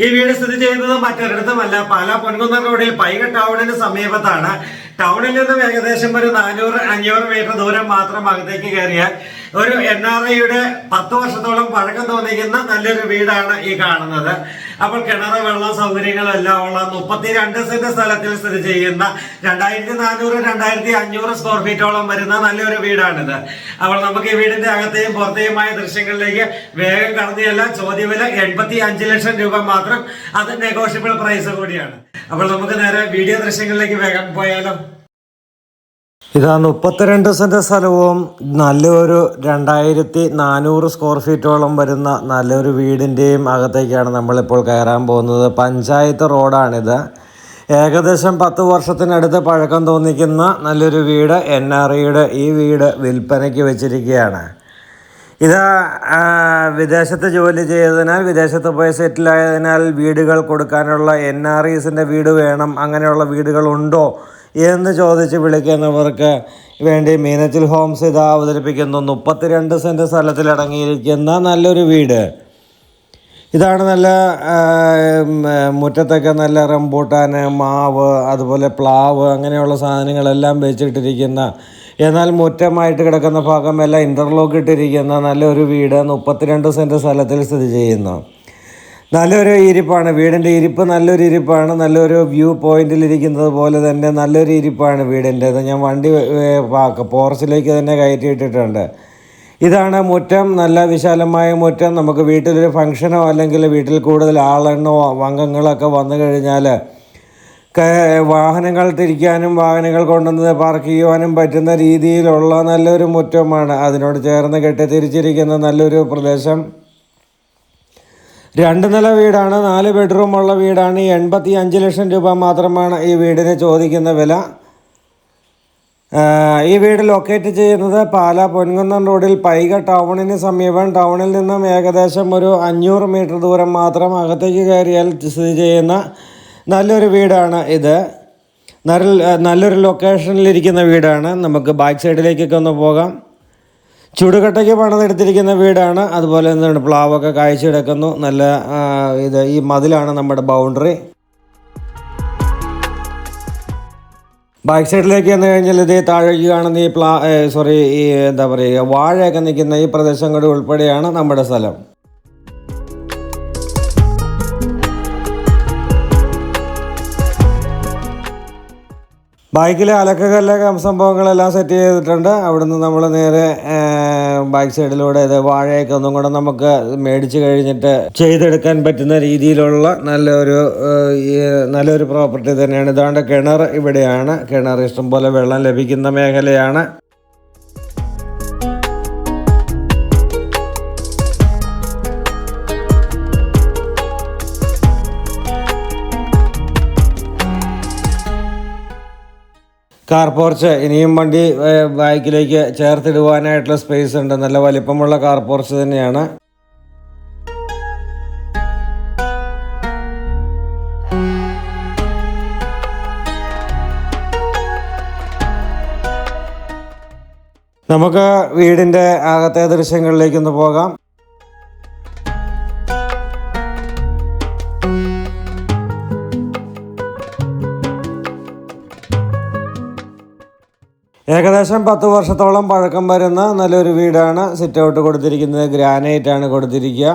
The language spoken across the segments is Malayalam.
ഈ വീട് സ്ഥിതി ചെയ്യുന്നത് മറ്റൊരിടത്തുമല്ല. പാലാ പൊൻകുന്നം റോഡിൽ പൈക ടൗണിന് സമീപത്താണ്. ടൗണിൽ നിന്നും ഏകദേശം ഒരു നാനൂറ് അഞ്ഞൂറ് മീറ്റർ ദൂരം മാത്രം അകത്തേക്ക് കയറിയാൽ ഒരു എൻ ആർ ഐയുടെ പത്ത് വർഷത്തോളം പഴക്കം തോന്നിക്കുന്ന നല്ലൊരു വീടാണ് ഈ കാണുന്നത്. അപ്പോൾ കിണർ വെള്ള സൗകര്യങ്ങളെല്ലാം ഉള്ള മുപ്പത്തിരണ്ട് സെന്റ് സ്ഥലത്തിൽ സ്ഥിതി ചെയ്യുന്ന രണ്ടായിരത്തി നാനൂറ് രണ്ടായിരത്തി അഞ്ഞൂറ് സ്ക്വയർ ഫീറ്റോളം വരുന്ന നല്ലൊരു വീടാണിത്. അപ്പോൾ നമുക്ക് ഈ വീടിന്റെ അകത്തെയും പുറത്തെയുമായ ദൃശ്യങ്ങളിലേക്ക് വേഗം കടന്നിയല്ല ചോദ്യവില എൺപത്തി അഞ്ച് ലക്ഷം രൂപ മാത്രം. അത് നെഗോഷ്യബിൾ പ്രൈസ് കൂടിയാണ്. അപ്പോൾ നമുക്ക് നേരെ വീഡിയോ ദൃശ്യങ്ങളിലേക്ക് വേഗം പോയാലോ. ഇതാ മുപ്പത്തിരണ്ട് സെന്റ് സ്ഥലവും നല്ലൊരു രണ്ടായിരത്തി നാനൂറ് സ്ക്വയർ ഫീറ്റോളം വരുന്ന നല്ലൊരു വീടിന്റെയും അകത്തേക്കാണ് നമ്മളിപ്പോൾ കയറാൻ പോകുന്നത്. പഞ്ചായത്ത് റോഡാണിത്. ഏകദേശം പത്ത് വർഷത്തിനടുത്ത് പഴക്കം തോന്നിക്കുന്ന നല്ലൊരു വീട് എൻ ആർ ഐയുടെ ഈ വീട് വിൽപ്പനയ്ക്ക് വെച്ചിരിക്കുകയാണ്. ഇത് വിദേശത്ത് ജോലി ചെയ്തതിനാൽ വിദേശത്ത് പോയി സെറ്റിലായതിനാൽ വീടുകൾ കൊടുക്കാനുള്ള എൻ ആർ ഇസിന്റെ വീട് വേണം. അങ്ങനെയുള്ള വീടുകളുണ്ടോ? എന്ന് ചോദിച്ച് വിളിക്കുന്നവർക്ക് വേണ്ടി മീനച്ചിൽ ഹോംസ് ഇത് അവതരിപ്പിക്കുന്നു. മുപ്പത്തിരണ്ട് സെന്റ് സ്ഥലത്തിൽ അടങ്ങിയിരിക്കുന്ന നല്ലൊരു വീട്. ഇതാണ് നല്ല മുറ്റത്തൊക്കെ നല്ല റംബൂട്ടാൻ മാവ് അതുപോലെ പ്ലാവ് അങ്ങനെയുള്ള സാധനങ്ങളെല്ലാം വെച്ചിട്ടിരിക്കുന്ന എന്നാൽ മുറ്റമായിട്ട് കിടക്കുന്ന ഭാഗമെല്ലാം ഇന്റർലോക്ക് ഇട്ടിരിക്കുന്ന നല്ലൊരു വീട് മുപ്പത്തിരണ്ട് സെന്റ് സ്ഥലത്തിൽ സ്ഥിതി ചെയ്യുന്നു. നല്ലൊരു ഇരിപ്പാണ്. വീടിന്റെ ഇരിപ്പ് നല്ലൊരു ഇരിപ്പാണ്. നല്ലൊരു വ്യൂ പോയിന്റിൽ ഇരിക്കുന്നത് പോലെ തന്നെ നല്ലൊരു ഇരിപ്പാണ് വീടിന്റെ ഞാൻ വണ്ടി പോറസിലേക്ക് തന്നെ കയറ്റിയിട്ടിട്ടുണ്ട്. ഇതാണ് മുറ്റം. നല്ല വിശാലമായ മുറ്റം. നമുക്ക് വീട്ടിലൊരു ഫംഗ്ഷനോ അല്ലെങ്കിൽ വീട്ടിൽ കൂടുതൽ ആളെണ്ണോ അംഗങ്ങളൊക്കെ വന്നു കഴിഞ്ഞാൽ വാഹനങ്ങൾ തിരിക്കാനും വാഹനങ്ങൾ കൊണ്ടുവന്ന് പാർക്ക് ചെയ്യുവാനും പറ്റുന്ന രീതിയിലുള്ള നല്ലൊരു മുറ്റമാണ്. അതിനോട് ചേർന്ന് കെട്ടിത്തിരിച്ചിരിക്കുന്ന നല്ലൊരു പ്രദേശം. രണ്ട് നില വീടാണ് നാല് ബെഡ്റൂം ഉള്ള വീടാണ്. എൺപത്തി അഞ്ച് ലക്ഷം രൂപ മാത്രമാണ് ഈ വീടിന് ചോദിക്കുന്ന വില. ഈ വീട് ലൊക്കേറ്റ് ചെയ്യുന്നത് പാല പൊൻകുന്നം റോഡിൽ പൈക ടൗണിന് സമീപം. ടൗണിൽ നിന്നും ഏകദേശം ഒരു അഞ്ഞൂറ് മീറ്റർ ദൂരം മാത്രം അകത്തേക്ക് കയറിയാൽ സ്ഥിതി ചെയ്യുന്ന നല്ലൊരു വീടാണ് ഇത്. നല്ല നല്ലൊരു ലൊക്കേഷനിലിരിക്കുന്ന വീടാണ്. നമുക്ക് ബാക്ക് സൈഡിലേക്കൊക്കെ ഒന്ന് പോകാം. ചുടുകട്ടയ്ക്ക് പണിതെടുത്തിരിക്കുന്ന വീടാണ്. അതുപോലെ എന്താണ് പ്ലാവൊക്കെ കാഴ്ച കിടക്കുന്നു. നല്ല ഇത് ഈ മതിലാണ് നമ്മുടെ ബൗണ്ടറി. ബാക്ക് സൈഡിലേക്ക് വന്നു കഴിഞ്ഞാൽ ഇത് താഴേക്ക് കാണുന്ന ഈ പ്ലാ സോറി ഈ എന്താ പറയുക വാഴയൊക്കെ നിൽക്കുന്ന ഈ പ്രദേശം കൂടി ഉൾപ്പെടെയാണ് നമ്മുടെ സ്ഥലം. ബൈക്കിൽ അലക്കകല്ലൊക്കെ സംഭവങ്ങളെല്ലാം സെറ്റ് ചെയ്തിട്ടുണ്ട്. അവിടുന്ന് നമ്മൾ നേരെ ബാക്ക് സൈഡിലൂടെ ഇത് വാഴയൊക്കെ ഒന്നും കൂടെ നമുക്ക് മേടിച്ച് കഴിഞ്ഞിട്ട് ചെയ്തെടുക്കാൻ പറ്റുന്ന രീതിയിലുള്ള നല്ലൊരു നല്ലൊരു പ്രോപ്പർട്ടി തന്നെയാണ്. ഇതാണ്ട് കിണർ ഇവിടെയാണ്. കിണർ ഇഷ്ടംപോലെ വെള്ളം ലഭിക്കുന്ന മേഖലയാണ്. കാർ പോർച്ച് ഇനിയും വണ്ടി ബൈക്കിലേക്ക് ചേർത്തിടുവാനായിട്ടുള്ള സ്പേസ് ഉണ്ട്. നല്ല വലിപ്പമുള്ള കാർ പോർച്ച് തന്നെയാണ്. നമുക്ക് വീടിന്റെ അകത്തെ ദൃശ്യങ്ങളിലേക്കൊന്ന് പോകാം. ഏകദേശം പത്ത് വർഷത്തോളം പഴക്കം വരുന്ന നല്ലൊരു വീടാണ് സിറ്റ് ഔട്ട് കൊടുത്തിരിക്കുന്നത്. ഗ്രാനൈറ്റ് ആണ് കൊടുത്തിരിക്കുക.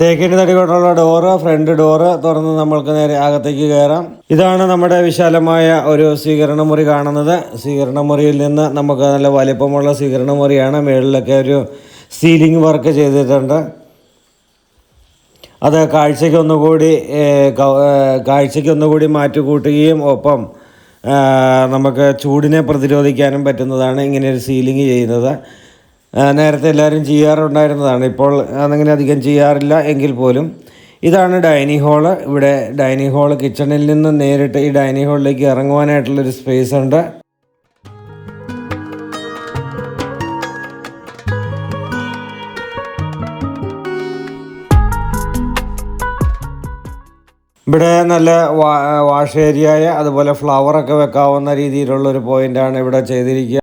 തേക്കിന്റെ തടി കൊണ്ടുള്ള ഡോറ് ഫ്രണ്ട് ഡോറ് തുറന്ന് നമ്മൾക്ക് നേരെ അകത്തേക്ക് കയറാം. ഇതാണ് നമ്മുടെ വിശാലമായ ഒരു സ്വീകരണ മുറി കാണുന്നത്. സ്വീകരണ മുറിയിൽ നിന്ന് നമുക്ക് നല്ല വലിപ്പമുള്ള സ്വീകരണ മുറിയാണ് മുകളിലൊക്കെ ഒരു സീലിംഗ് വർക്ക് ചെയ്തിട്ടുണ്ട്. അത് കാഴ്ചയ്ക്ക് ഒന്നുകൂടി കാഴ്ചയ്ക്ക് ഒന്നുകൂടി മാറ്റി കൂട്ടുകയും ഒപ്പം നമുക്ക് ചൂടിനെ പ്രതിരോധിക്കാനും പറ്റുന്നതാണ് ഇങ്ങനെ ഒരു സീലിംഗ് ചെയ്യുന്നത്. നേരത്തെ എല്ലാവരും ചെയ്യാറുണ്ടായിരുന്നതാണ്. ഇപ്പോൾ അതങ്ങനെ അധികം ചെയ്യാറില്ല എങ്കിൽ പോലും. ഇതാണ് ഡൈനിങ് ഹാൾ ഇവിടെ ഡൈനിങ് ഹാൾ കിച്ചണിൽ നിന്ന് നേരിട്ട് ഈ ഡൈനിങ് ഹാളിലേക്ക് ഇറങ്ങുവാനായിട്ടുള്ളൊരു സ്പേസ് ഉണ്ട്. ഇവിടെ നല്ല വാഷ് ഏരിയയ അതുപോലെ ഫ്ലവറൊക്കെ വെക്കാവുന്ന രീതിയിലുള്ള ഒരു ആണ് ഇവിടെ ചെയ്തിരിക്കുക.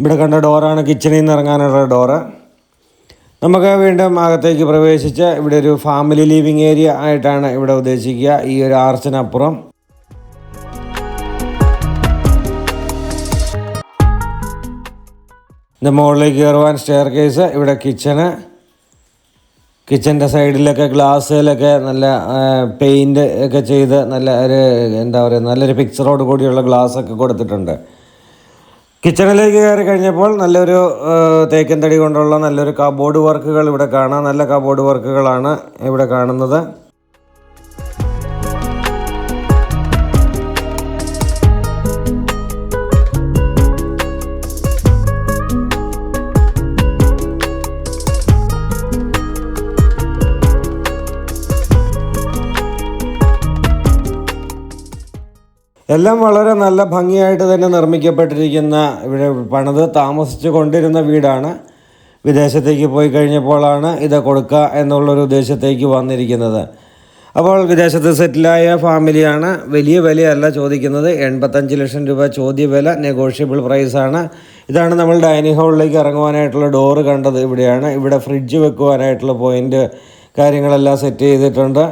ഇവിടെ കണ്ട ഡോറാണ് കിച്ചണിൽ നിന്ന് ഇറങ്ങാനുള്ള ഡോറ്. നമുക്ക് വീണ്ടും അകത്തേക്ക് പ്രവേശിച്ച് ഇവിടെ ഒരു ഫാമിലി ലിവിങ് ഏരിയ ആയിട്ടാണ് ഇവിടെ ഉദ്ദേശിക്കുക. ഈ ഒരു ആർച്ചിനപ്പുറം. ഇതിന്റെ മുകളിലേക്ക് കയറുവാൻ സ്റ്റെയർ കേസ് ഇവിടെ കിച്ചണ് കിച്ചന്റെ സൈഡിലൊക്കെ ഗ്ലാസ്സിലൊക്കെ നല്ല പെയിന്റ് ഒക്കെ ചെയ്ത് നല്ല ഒരു എന്താ പറയുക നല്ലൊരു പിക്ചറോട് കൂടിയുള്ള ഗ്ലാസ്സൊക്കെ കൊടുത്തിട്ടുണ്ട്. കിച്ചണിലേക്ക് കയറി കഴിഞ്ഞപ്പോൾ നല്ലൊരു തേക്കൻ തടി കൊണ്ടുള്ള നല്ലൊരു കബോർഡ് വർക്കുകൾ ഇവിടെ കാണാം. നല്ല കബോർഡ് വർക്കുകളാണ് ഇവിടെ കാണുന്നത്. എല്ലാം വളരെ നല്ല ഭംഗിയായിട്ട് തന്നെ നിർമ്മിക്കപ്പെട്ടിരിക്കുന്ന ഇവിടെ പണിത് താമസിച്ചു കൊണ്ടിരുന്ന വീടാണ്. വിദേശത്തേക്ക് പോയി കഴിഞ്ഞപ്പോഴാണ് ഇത് കൊടുക്കുക എന്നുള്ളൊരു ഉദ്ദേശത്തേക്ക് വന്നിരിക്കുന്നത്. അപ്പോൾ വിദേശത്ത് സെറ്റിലായ ഫാമിലിയാണ്. വലിയ വിലയല്ല ചോദിക്കുന്നത്. എൺപത്തഞ്ച് ലക്ഷം രൂപ ചോദ്യ വില നെഗോഷ്യബിൾ പ്രൈസാണ് ഇതാണ് നമ്മൾ ഡൈനിങ് ഹാളിലേക്ക് ഇറങ്ങുവാനായിട്ടുള്ള ഡോറ് കണ്ടത് ഇവിടെയാണ്. ഇവിടെ ഫ്രിഡ്ജ് വെക്കുവാനായിട്ടുള്ള പോയിന്റ് കാര്യങ്ങളെല്ലാം സെറ്റ് ചെയ്തിട്ടുണ്ട്.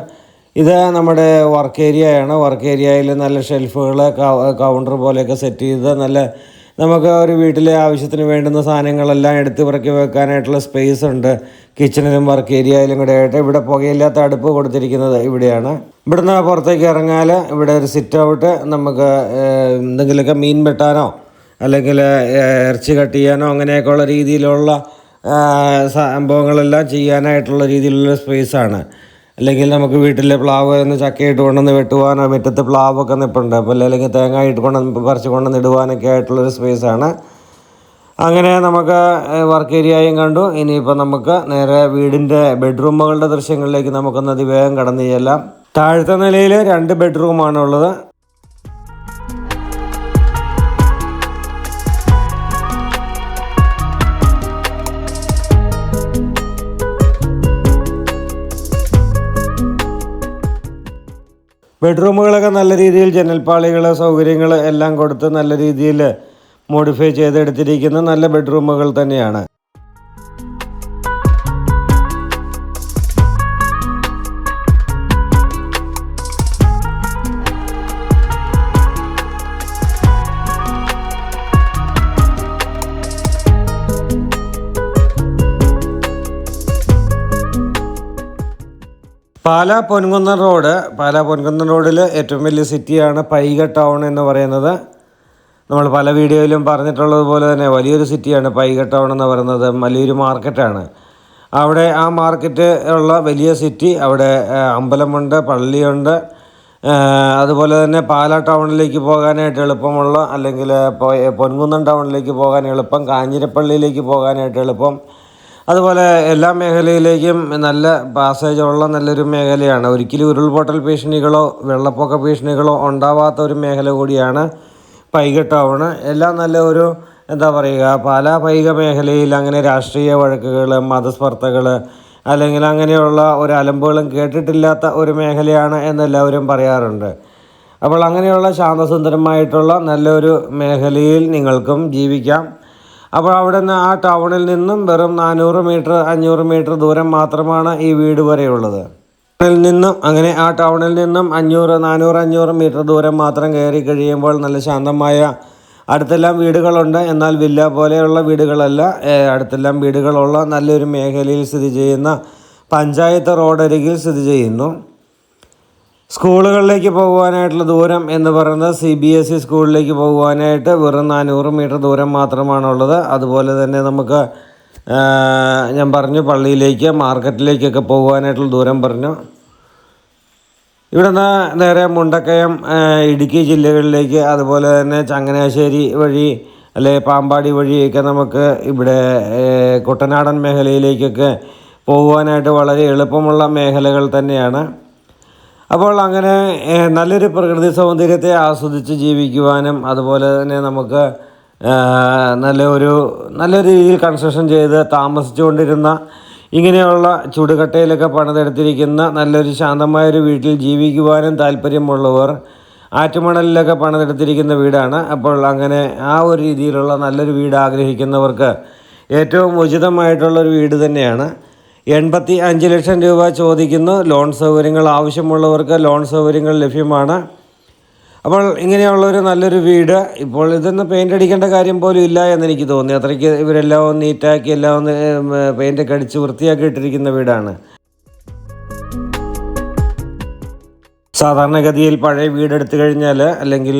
ഇത് നമ്മുടെ വർക്ക് ഏരിയയാണ് വർക്ക് ഏരിയയിൽ നല്ല ഷെൽഫുകൾ കൗണ്ടർ പോലെയൊക്കെ സെറ്റ് ചെയ്ത് നല്ല നമുക്ക് ഒരു വീട്ടിലെ ആവശ്യത്തിന് വേണ്ടുന്ന സാധനങ്ങളെല്ലാം എടുത്ത് പിറക്കി വെക്കാനായിട്ടുള്ള സ്പേസ് ഉണ്ട്. കിച്ചണിലും വർക്ക് ഏരിയയിലും കൂടെ ആയിട്ട്. ഇവിടെ പുകയില്ലാത്ത അടുപ്പ് കൊടുത്തിരിക്കുന്നത് ഇവിടെയാണ്. ഇവിടുന്ന് പുറത്തേക്ക് ഇറങ്ങാൽ ഇവിടെ ഒരു സിറ്റ് ഔട്ട് നമുക്ക് എന്തെങ്കിലുമൊക്കെ മീൻ വെട്ടാനോ അല്ലെങ്കിൽ ഇറച്ചി കട്ട് ചെയ്യാനോ അങ്ങനെയൊക്കെയുള്ള രീതിയിലുള്ള സംഭവങ്ങളെല്ലാം ചെയ്യാനായിട്ടുള്ള രീതിയിലുള്ള സ്പേസാണ് അല്ലെങ്കിൽ നമുക്ക് വീട്ടിലെ പ്ലാവ് എന്ന് ചക്കയിട്ട് കൊണ്ടുവന്ന് വെട്ടുവാനോ മുറ്റത്ത് പ്ലാവൊക്കെ നിൽപ്പുണ്ട് അപ്പോൾ അല്ലെങ്കിൽ തേങ്ങ ഇട്ട് കൊണ്ട് പറിച്ച് കൊണ്ടുവന്ന് ഇടുവാനൊക്കെ ആയിട്ടുള്ളൊരു സ്പേസാണ് അങ്ങനെ നമുക്ക് വർക്ക് ഏരിയയും കണ്ടു. ഇനിയിപ്പോൾ നമുക്ക് നേരെ വീടിന്റെ ബെഡ്റൂമുകളുടെ ദൃശ്യങ്ങളിലേക്ക് നമുക്കൊന്ന് അതിവേഗം കടന്നു ചെല്ലാം. താഴത്തെ നിലയിൽ രണ്ട് ബെഡ്റൂമാണ് ഉള്ളത് ബെഡ്റൂമുകളൊക്കെ നല്ല രീതിയിൽ ജനൽപ്പാളികൾ സൗകര്യങ്ങൾ എല്ലാം കൊടുത്ത് നല്ല രീതിയിൽ മോഡിഫൈ ചെയ്തെടുത്തിരിക്കുന്ന നല്ല ബെഡ്റൂമുകൾ തന്നെയാണ്. പാലാ പൊൻകുന്നം റോഡ് പാലാ പൊൻകുന്നം റോഡിൽ ഏറ്റവും വലിയ സിറ്റിയാണ് പൈക ടൗൺ എന്ന് പറയുന്നത്. നമ്മൾ പല വീഡിയോയിലും പറഞ്ഞിട്ടുള്ളതുപോലെ തന്നെ വലിയൊരു സിറ്റിയാണ് പൈക ടൗൺ എന്ന് പറയുന്നത് വലിയൊരു മാർക്കറ്റാണ്. അവിടെ ആ മാർക്കറ്റ് ഉള്ള വലിയ സിറ്റി അവിടെ അമ്പലമുണ്ട് പള്ളിയുണ്ട്. അതുപോലെ തന്നെ പാലാ ടൗണിലേക്ക് പോകാനായിട്ട് എളുപ്പമുള്ള അല്ലെങ്കിൽ പൊൻകുന്നം ടൗണിലേക്ക് പോകാൻ എളുപ്പം കാഞ്ഞിരപ്പള്ളിയിലേക്ക് പോകാനായിട്ട് എളുപ്പം. അതുപോലെ എല്ലാ മേഖലയിലേക്കും നല്ല പാസേജ് ഉള്ള നല്ലൊരു മേഖലയാണ്. ഒരിക്കലും ഉരുൾപൊട്ടൽ ഭീഷണികളോ വെള്ളപ്പൊക്ക ഭീഷണികളോ ഉണ്ടാവാത്ത ഒരു മേഖല കൂടിയാണ് പൈക എല്ലാം നല്ല ഒരു എന്താ പറയുക പല പൈക മേഖലയിൽ അങ്ങനെ രാഷ്ട്രീയ വഴക്കുകൾ മതസ്പർദ്ധകൾ അല്ലെങ്കിൽ അങ്ങനെയുള്ള ഒരു അലമ്പുകളും കേട്ടിട്ടില്ലാത്ത ഒരു മേഖലയാണ് എന്നെല്ലാവരും പറയാറുണ്ട്. അപ്പോൾ അങ്ങനെയുള്ള ശാന്തസുന്ദരമായിട്ടുള്ള നല്ലൊരു മേഖലയിൽ നിങ്ങൾക്കും ജീവിക്കാം. അപ്പോൾ അവിടെ നിന്ന് ആ ടൗണിൽ നിന്നും വെറും നാനൂറ് മീറ്റർ അഞ്ഞൂറ് മീറ്റർ ദൂരം മാത്രമാണ് ഈ വീട് വരെയുള്ളത്. ടൗണിൽ നിന്നും അങ്ങനെ ആ ടൗണിൽ നിന്നും അഞ്ഞൂറ് നാനൂറ് അഞ്ഞൂറ് മീറ്റർ ദൂരം മാത്രം കയറി കഴിയുമ്പോൾ നല്ല ശാന്തമായ അടുത്തെല്ലാം വീടുകളുണ്ട്. എന്നാൽ വില്ല പോലെയുള്ള വീടുകളല്ല. അടുത്തെല്ലാം വീടുകളുള്ള നല്ലൊരു മേഖലയിൽ സ്ഥിതി ചെയ്യുന്ന പഞ്ചായത്ത് റോഡരികിൽ സ്ഥിതി ചെയ്യുന്നു. സ്കൂളുകളിലേക്ക് പോകുവാനായിട്ടുള്ള ദൂരം എന്ന് പറയുന്നത് സി ബി എസ് ഇ സ്കൂളിലേക്ക് പോകുവാനായിട്ട് വെറും നാനൂറ് മീറ്റർ ദൂരം മാത്രമാണുള്ളത്. അതുപോലെ തന്നെ നമുക്ക് ഞാൻ പറഞ്ഞു പള്ളിയിലേക്ക് മാർക്കറ്റിലേക്കൊക്കെ പോകുവാനായിട്ടുള്ള ദൂരം പറഞ്ഞു. ഇവിടെ നിന്ന് നേരെ മുണ്ടക്കയം ഇടുക്കി ജില്ലകളിലേക്ക് അതുപോലെ തന്നെ ചങ്ങനാശ്ശേരി വഴി അല്ലെ പാമ്പാടി വഴിയൊക്കെ നമുക്ക് ഇവിടെ കുട്ടനാടൻ മേഖലയിലേക്കൊക്കെ പോകുവാനായിട്ട് വളരെ എളുപ്പമുള്ള മേഖലകൾ തന്നെയാണ്. അപ്പോൾ അങ്ങനെ നല്ലൊരു പ്രകൃതി സൗന്ദര്യത്തെ ആസ്വദിച്ച് ജീവിക്കുവാനും അതുപോലെ തന്നെ നമുക്ക് നല്ലൊരു നല്ല ഒരു നല്ല രീതിയിൽ കൺസ്ട്രക്ഷൻ ചെയ്ത് താമസിച്ചുകൊണ്ടിരുന്ന ഇങ്ങനെയുള്ള ചുടുകട്ടയിലൊക്കെ പണിതെടുത്തിരിക്കുന്ന നല്ലൊരു ശാന്തമായൊരു വീട്ടിൽ ജീവിക്കുവാനും താല്പര്യമുള്ളവർ ആറ്റുമണലിലൊക്കെ പണിതെടുത്തിരിക്കുന്ന വീടാണ്. അപ്പോൾ അങ്ങനെ ആ ഒരു രീതിയിലുള്ള നല്ലൊരു വീട് ആഗ്രഹിക്കുന്നവർക്ക് ഏറ്റവും ഉചിതമായിട്ടുള്ളൊരു വീട് തന്നെയാണ്. എൺപത്തി അഞ്ച് ലക്ഷം രൂപ ചോദിക്കുന്നു. ലോൺ സൗകര്യങ്ങൾ ആവശ്യമുള്ളവർക്ക് ലോൺ സൗകര്യങ്ങൾ ലഭ്യമാണ്. അപ്പോൾ ഇങ്ങനെയുള്ളൊരു നല്ലൊരു വീട് ഇപ്പോൾ ഇതൊന്ന് പെയിന്റ് അടിക്കേണ്ട കാര്യം പോലും ഇല്ല എന്ന് എനിക്ക് തോന്നി. അത്രയ്ക്ക് ഇവരെല്ലാം ഒന്ന് നീറ്റാക്കി എല്ലാം ഒന്ന് പെയിന്റൊക്കെ അടിച്ച് വൃത്തിയാക്കി ഇട്ടിരിക്കുന്ന വീടാണ്. സാധാരണഗതിയിൽ പഴയ വീടെടുത്തു കഴിഞ്ഞാൽ അല്ലെങ്കിൽ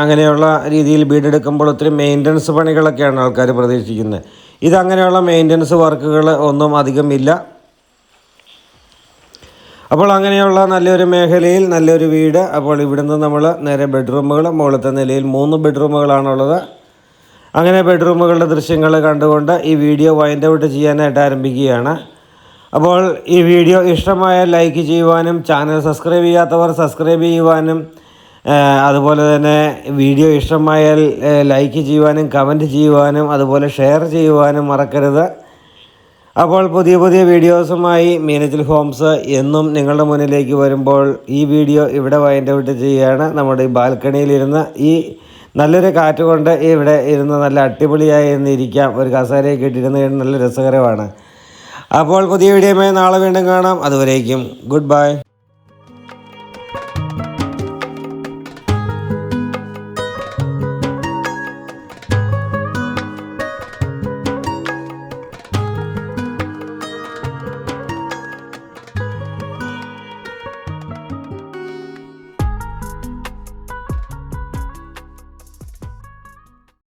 അങ്ങനെയുള്ള രീതിയിൽ വീടെടുക്കുമ്പോൾ ഒത്തിരി മെയിന്റനൻസ് പണികളൊക്കെയാണ് ആൾക്കാർ പ്രതീക്ഷിക്കുന്നത്. ഇതങ്ങനെയുള്ള മെയിന്റനൻസ് വർക്കുകൾ ഒന്നും അധികം ഇല്ല. അപ്പോൾ അങ്ങനെയുള്ള നല്ലൊരു മേഖലയിൽ നല്ലൊരു വീട് അപ്പോൾ ഇവിടുന്ന് നമ്മൾ നേരെ ബെഡ്റൂമുകൾ മുകളിലത്തെ നിലയിൽ മൂന്ന് ബെഡ്റൂമുകളാണുള്ളത് അങ്ങനെ ബെഡ്റൂമുകളുടെ ദൃശ്യങ്ങൾ കണ്ടുകൊണ്ട് ഈ വീഡിയോ വൈൻഡ് ഔട്ട് ചെയ്യാനായിട്ട് ആരംഭിക്കുകയാണ്. അപ്പോൾ ഈ വീഡിയോ ഇഷ്ടമായ ലൈക്ക് ചെയ്യുവാനും ചാനൽ സബ്സ്ക്രൈബ് ചെയ്യാത്തവർ സബ്സ്ക്രൈബ് ചെയ്യുവാനും അതുപോലെ തന്നെ വീഡിയോ ഇഷ്ടമായാൽ ലൈക്ക് ചെയ്യുവാനും കമന്റ് ചെയ്യുവാനും അതുപോലെ ഷെയർ ചെയ്യുവാനും മറക്കരുത്. അപ്പോൾ പുതിയ പുതിയ വീഡിയോസുമായി മീനച്ചിൽ ഹോംസ് എന്നും നിങ്ങളുടെ മുന്നിലേക്ക് വരുമ്പോൾ ഈ വീഡിയോ ഇവിടെ വൈൻഡ് ഔട്ട് ചെയ്യുകയാണ്. നമ്മുടെ ഈ ബാൽക്കണിയിലിരുന്ന് ഈ നല്ലൊരു കാറ്റ് കൊണ്ട് ഇവിടെ ഇരുന്ന് നല്ല അടിപൊളിയായി ഇരുന്നിരിക്കാം ഒരു കസേരയൊക്കെ ഇട്ടിരുന്ന് നല്ല രസകരമാണ്. അപ്പോൾ പുതിയ വീഡിയോയുമായി നാളെ വീണ്ടും കാണാം. അതുവരേക്കും ഗുഡ് ബൈ.